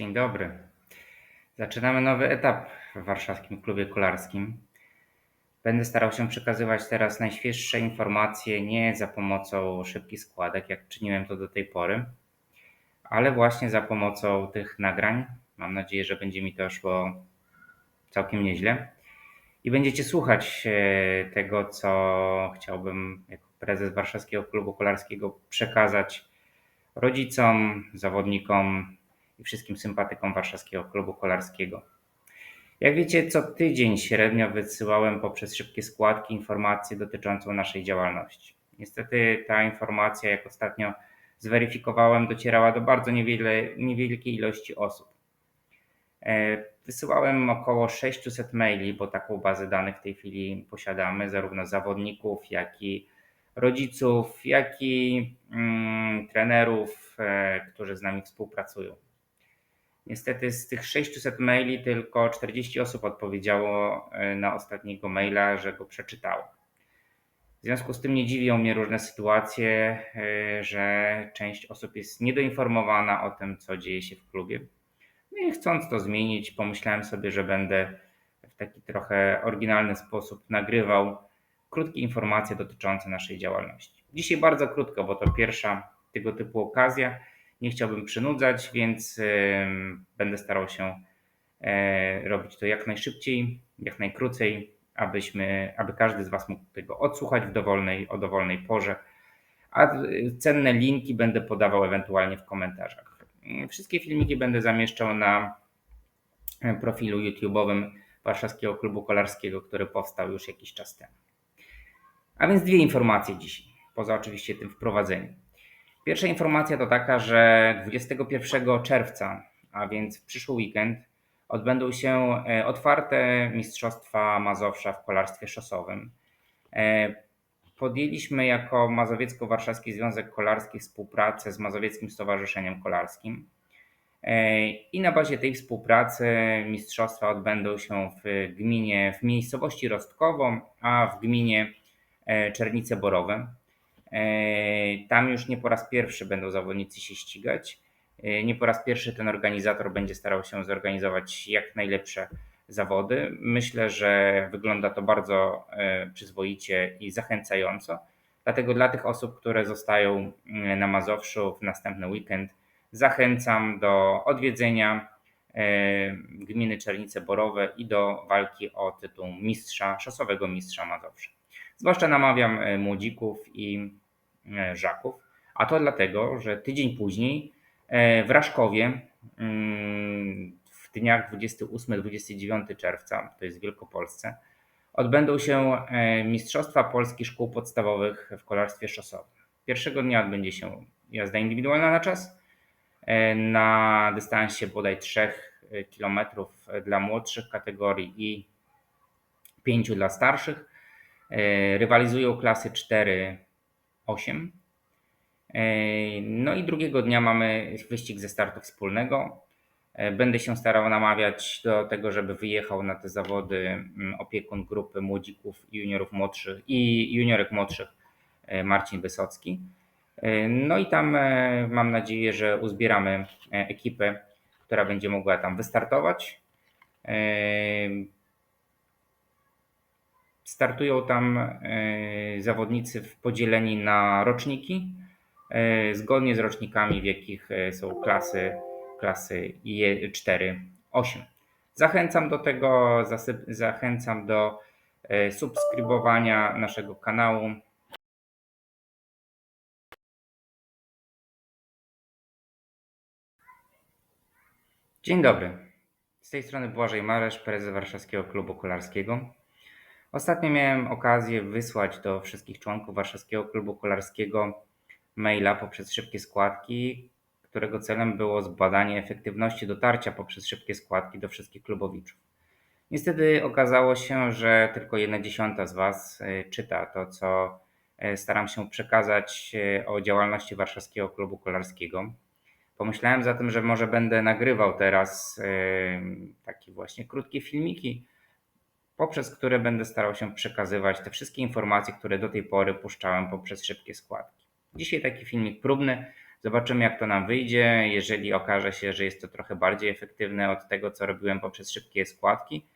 Dzień dobry. Zaczynamy nowy etap w Warszawskim Klubie Kolarskim. Będę starał się przekazywać teraz najświeższe informacje nie za pomocą szybkich składek, jak czyniłem to do tej pory, ale właśnie za pomocą tych nagrań. Mam nadzieję, że będzie mi to szło całkiem nieźle. I będziecie słuchać e, tego, co chciałbym jako prezes Warszawskiego Klubu Kolarskiego przekazać rodzicom, zawodnikom i wszystkim sympatykom Warszawskiego Klubu Kolarskiego. Jak wiecie, co tydzień średnio wysyłałem poprzez szybkie składki informację dotyczącą naszej działalności. Niestety ta informacja, jak ostatnio zweryfikowałem, docierała do bardzo niewiele, niewielkiej ilości osób. E, Wysyłałem około 600 maili, bo taką bazę danych w tej chwili posiadamy, zarówno zawodników, jak i rodziców, jak i mm, trenerów, e, którzy z nami współpracują. Niestety z tych 600 maili tylko 40 osób odpowiedziało e, na ostatniego maila, że go przeczytało. W związku z tym nie dziwią mnie różne sytuacje, e, że część osób jest niedoinformowana o tym, co dzieje się w klubie. No i chcąc to zmienić, pomyślałem sobie, że będę w taki trochę oryginalny sposób nagrywał krótkie informacje dotyczące naszej działalności. Dzisiaj bardzo krótko, bo to pierwsza tego typu okazja. Nie chciałbym przynudzać, więc będę starał się e, robić to jak najszybciej, jak najkrócej, abyśmy, aby każdy z Was mógł tego odsłuchać w dowolnej, o dowolnej porze. A y, cenne linki będę podawał ewentualnie w komentarzach. Wszystkie filmiki będę zamieszczał na profilu YouTube'owym Warszawskiego Klubu Kolarskiego, który powstał już jakiś czas temu. A więc dwie informacje dzisiaj, poza oczywiście tym wprowadzeniem. Pierwsza informacja to taka, że 21 czerwca, a więc w przyszły weekend, odbędą się e, otwarte Mistrzostwa Mazowsza w kolarstwie szosowym. E, Podjęliśmy jako Mazowiecko-Warszawski Związek Kolarski współpracę z Mazowieckim Stowarzyszeniem Kolarskim. E, I na bazie tej współpracy mistrzostwa odbędą się w gminie, w miejscowości Rostkowo, a w gminie Czernice Borowe. E, Tam już nie po raz pierwszy będą zawodnicy się ścigać. E, Nie po raz pierwszy ten organizator będzie starał się zorganizować jak najlepsze zawody. Myślę, że wygląda to bardzo e, przyzwoicie i zachęcająco. Dlatego dla tych osób, które zostają na Mazowszu w następny weekend, zachęcam do odwiedzenia gminy Czernice Borowe i do walki o tytuł mistrza, szosowego mistrza Mazowsza. Zwłaszcza namawiam młodzików i E, Żaków, a to dlatego, że tydzień później e, w Raszkowie mm, w dniach 28-29 czerwca, to jest w Wielkopolsce, odbędą się e, Mistrzostwa polskich Szkół Podstawowych w kolarstwie szosowym. Pierwszego dnia odbędzie się jazda indywidualna na czas, na dystansie bodaj 3 km dla młodszych kategorii i 5 dla starszych. Rywalizują klasy 4 8. E, no i drugiego dnia mamy wyścig ze startu wspólnego. E, będę się starał namawiać do tego, żeby wyjechał na te zawody mm, opiekun grupy młodzików, juniorów młodszych i juniorek młodszych e, Marcin Wysocki. No i tam mam nadzieję, że uzbieramy ekipę, która będzie mogła tam wystartować. Startują tam e, zawodnicy podzieleni na roczniki, e, zgodnie z rocznikami, w jakich e, są klasy, klasy 4, 8. Zachęcam do tego, zachęcam do subskrybowania naszego kanału. Dzień dobry. Z tej strony Błażej Maresz, prezes Warszawskiego Klubu Kolarskiego. Ostatnio miałem okazję wysłać do wszystkich członków Warszawskiego Klubu Kolarskiego maila poprzez szybkie składki, którego celem było zbadanie efektywności dotarcia poprzez szybkie składki do wszystkich klubowiczów. Niestety okazało się, że tylko jedna dziesiąta z Was e, czyta to, co e, staram się przekazać e, o działalności Warszawskiego Klubu Kolarskiego. Pomyślałem zatem, że może będę nagrywał teraz takie właśnie krótkie filmiki, poprzez które będę starał się przekazywać te wszystkie informacje, które do tej pory puszczałem poprzez szybkie składki. Dzisiaj taki filmik próbny, Zobaczymy, jak to nam wyjdzie. Jeżeli okaże się, że jest to trochę bardziej efektywne od tego, co robiłem poprzez szybkie składki,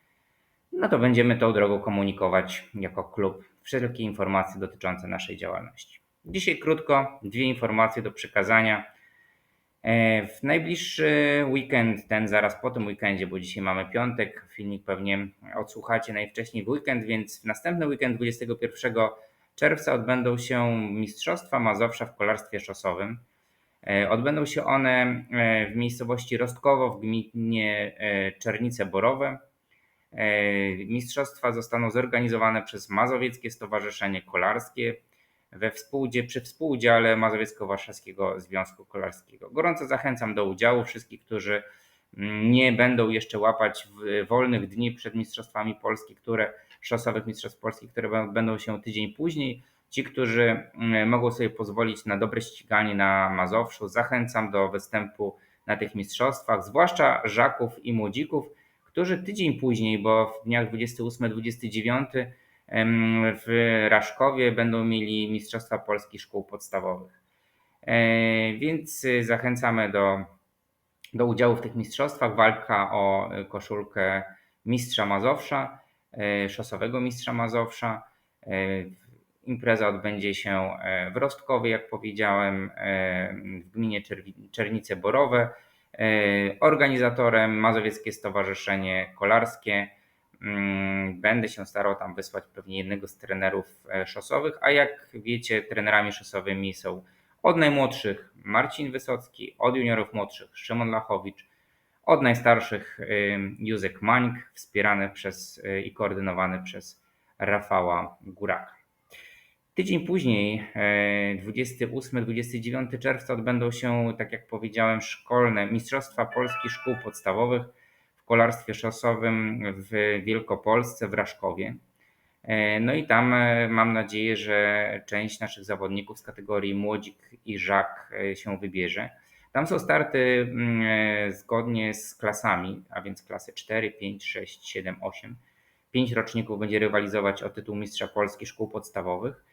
no to będziemy tą drogą komunikować jako klub wszelkie informacje dotyczące naszej działalności. Dzisiaj krótko, dwie informacje do przekazania. E, W najbliższy weekend, ten zaraz po tym weekendzie, bo dzisiaj mamy piątek, filmik pewnie odsłuchacie najwcześniej w weekend, więc w następny weekend 21 czerwca odbędą się Mistrzostwa Mazowsza w kolarstwie szosowym. E, Odbędą się one e, w miejscowości Rostkowo w gminie Czernice Borowe. Mistrzostwa zostaną zorganizowane przez Mazowieckie Stowarzyszenie Kolarskie we współdzie, przy współudziale Mazowiecko-Warszawskiego Związku Kolarskiego. Gorąco zachęcam do udziału wszystkich, którzy mm, nie będą jeszcze łapać wolnych dni przed Mistrzostwami Polski, które szosowych Mistrzostw Polski, które będą się tydzień później. Ci, którzy mm, mogą sobie pozwolić na dobre ściganie na Mazowszu, zachęcam do występu na tych mistrzostwach, zwłaszcza żaków i młodzików, którzy tydzień później, bo w dniach 28-29 em, w Raszkowie będą mieli Mistrzostwa Polski Szkół Podstawowych. E, Więc y, zachęcamy do, do udziału w tych mistrzostwach. Walka o koszulkę mistrza Mazowsza, e, szosowego mistrza Mazowsza. E, Impreza odbędzie się w Rostkowie, jak powiedziałem, w gminie Czernice Borowe. Organizatorem Mazowieckie Stowarzyszenie Kolarskie. Mm, Będę się starał tam wysłać pewnie jednego z trenerów e, szosowych, a jak wiecie, trenerami szosowymi są od najmłodszych Marcin Wysocki, od juniorów młodszych Szymon Lachowicz, od najstarszych Józek Mańk, wspierany przez y, i koordynowany przez Rafała Góraka. Tydzień później, e, 28-29 czerwca, odbędą się, tak jak powiedziałem, szkolne Mistrzostwa Polski Szkół Podstawowych kolarstwie szosowym w Wielkopolsce, w Raszkowie. E, No i tam e, mam nadzieję, że część naszych zawodników z kategorii młodzik i żak e, się wybierze. Tam są starty mm, zgodnie z klasami, a więc klasy 4, 5, 6, 7, 8. Pięć roczników będzie rywalizować o tytuł Mistrza Polski Szkół Podstawowych.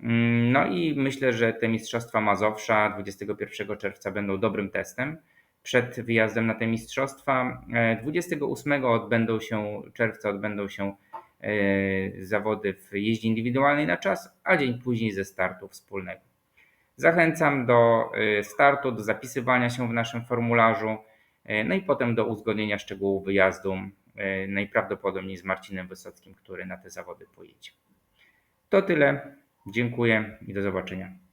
Mm, No i myślę, że te Mistrzostwa Mazowsza 21 czerwca będą dobrym testem przed wyjazdem na te mistrzostwa. E, 28 odbędą się czerwca odbędą się e, zawody w jeździe indywidualnej na czas, a dzień później ze startu wspólnego. Zachęcam do e, startu, do zapisywania się w naszym formularzu, e, no i potem do uzgodnienia szczegółów wyjazdu, e, najprawdopodobniej z Marcinem Wysockim, który na te zawody pojedzie. To tyle. Dziękuję i do zobaczenia.